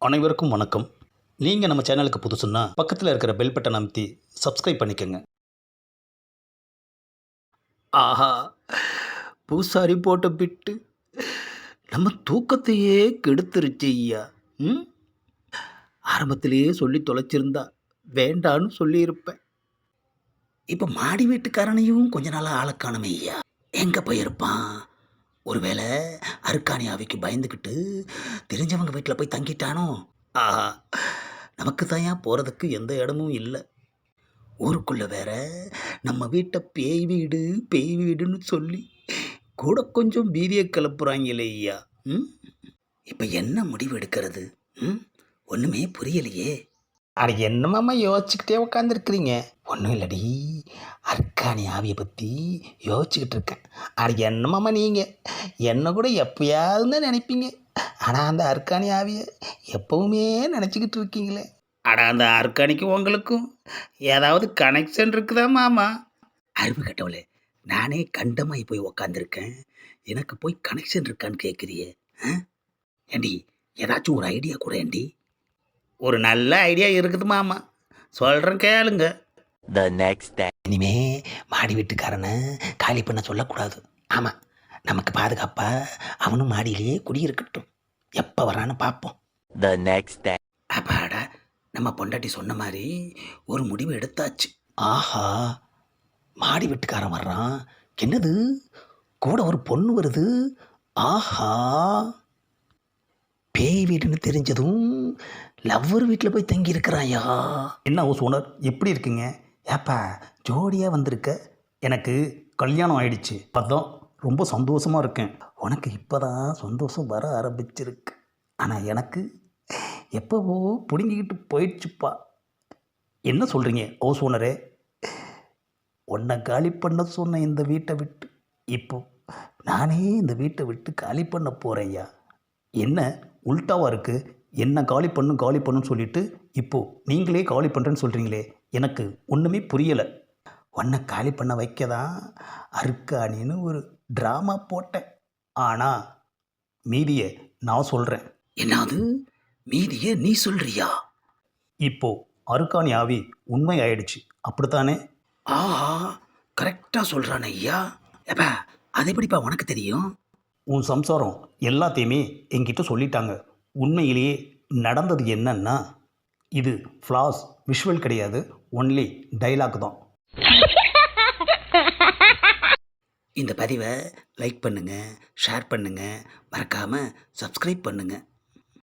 அனைவருக்கும் வணக்கம். நீங்கள் நம்ம சேனலுக்கு புதுசுன்னா பக்கத்தில் இருக்கிற பெல் பட்டன் அமைத்தி சப்ஸ்கிரைப் பண்ணிக்கோங்க. ஆஹா பூசாரி போட்ட பிட்டு நம்ம தூக்கத்தையே கெடுத்துருச்சு ஐயா. ம்? ஆரம்பத்திலேயே சொல்லி தொலைச்சிருந்தா வேண்டான்னு சொல்லியிருப்பேன். இப்போ மாடி வீட்டுக்காரனையும் கொஞ்ச நாளாக ஆளை ஐயா. எங்கே போயிருப்பான்? ஒருவேளை அருக்காணி ஆவிக்கு பயந்துக்கிட்டு தெரிஞ்சவங்க வீட்டில் போய் தங்கிட்டானோ? ஆஹா நமக்கு தாயா போகிறதுக்கு எந்த இடமும் இல்லை. ஊருக்குள்ளே வேற நம்ம வீட்டை பேய் வீடு பேய் வீடுன்னு சொல்லி கூட கொஞ்சம் பீதியை கிளப்புறாங்களே ஐயா. ம்? இப்போ என்ன முடிவு எடுக்கிறது? ம்? ஒன்றுமே புரியலையே. அட என்னமாம்மா யோசிச்சுக்கிட்டே உட்காந்துருக்குறீங்க ஒன்றும் இல்லடி. அர்க்காணி ஆவியை பற்றி யோசிச்சுக்கிட்டு இருக்கேன். அட என்னமாம்மா நீங்கள் என்னை கூட எப்பயாவது தான் நினைப்பீங்க. ஆனால் அந்த அர்க்காணி ஆவியை எப்பவுமே நினச்சிக்கிட்டு இருக்கீங்களே. ஆனால் அந்த அர்க்காணிக்கு உங்களுக்கும் ஏதாவது கனெக்ஷன் இருக்குதா மாமா? அறிவு கட்டவளே நானே கண்டமாகி போய் உக்காந்துருக்கேன். எனக்கு போய் கனெக்ஷன் இருக்கான்னு கேட்குறியே ஆ? ஏண்டி ஏதாச்சும் ஒரு ஐடியா கூட ஏண்டி? ஒரு நல்ல ஐடியா இருக்குது மாமா. சொல்கிறேன் கேளுங்க. The next day. இனிமே மாடி வீட்டுக்காரனை காலி பண்ண சொல்லக்கூடாது. ஆமாம் நமக்கு பாதுகாப்பா அவனும் மாடியிலேயே குடியிருக்கட்டும். எப்போ வரான்னு பார்ப்போம் The next day. அப்பாடா நம்ம பொண்டாட்டி சொன்ன மாதிரி ஒரு முடிவு எடுத்தாச்சு. ஆஹா மாடி வீட்டுக்காரன் வர்றான். என்னது? கூட ஒரு பொண்ணு வருது? ஆஹா. பேய் வீடுன்னு தெரிஞ்சதும் லவ்வர் வீட்டில் போய் தங்கி இருக்கிறாயா என்ன ஹவுஸ் ஓனர் எப்படி இருக்குங்க? ஏப்பா ஜோடியாக வந்திருக்க? எனக்கு கல்யாணம் ஆயிடுச்சு. அதான் ரொம்ப சந்தோஷமாக இருக்கேன். உனக்கு இப்போ தான் சந்தோஷம் வர ஆரம்பிச்சிருக்கு. ஆனால் எனக்கு எப்போவோ பிடுங்கிக்கிட்டு போயிடுச்சுப்பா. என்ன சொல்கிறீங்க ஹவுஸ் ஓனரே? உன்னை காலி பண்ண சொன்ன இந்த வீட்டை விட்டு இப்போ நானே இந்த வீட்டை விட்டு காலி பண்ண போகிறேன்யா என்ன? உல்ட்டாவாக இருக்குது என்ன காலி பண்ணு காலி பண்ணுன்னு சொல்லிட்டு இப்போ நீங்களே காலி பண்ணுறேன்னு சொல்கிறீங்களே எனக்கு ஒன்றுமே புரியலை. உன்னை காலி பண்ண வைக்க தான் அருக்காணின்னு ஒரு ட்ராமா போட்டேன். ஆனால் மீதியை நான் சொல்கிறேன் என்னது? மீதியை நீ சொல்றியா? இப்போ அருக்காணி ஆவி உண்மை ஆயிடுச்சு. அப்படித்தானே? ஆஹா கரெக்டாக சொல்கிறானே ஐயா. ஏப்பா அது எப்படிப்பா உனக்கு தெரியும்? உன் சம்சாரம் எல்லாத்தையுமே என்கிட்ட சொல்லிட்டாங்க. உண்மையிலேயே நடந்தது என்னன்னா இது ஃப்ளாஸ் விஷுவல் கிடையாது. ஒன்லி டைலாக் தான். இந்த பதிவை லைக் பண்ணுங்கள் ஷேர் பண்ணுங்கள் மறக்காமல் சப்ஸ்கிரைப் பண்ணுங்கள்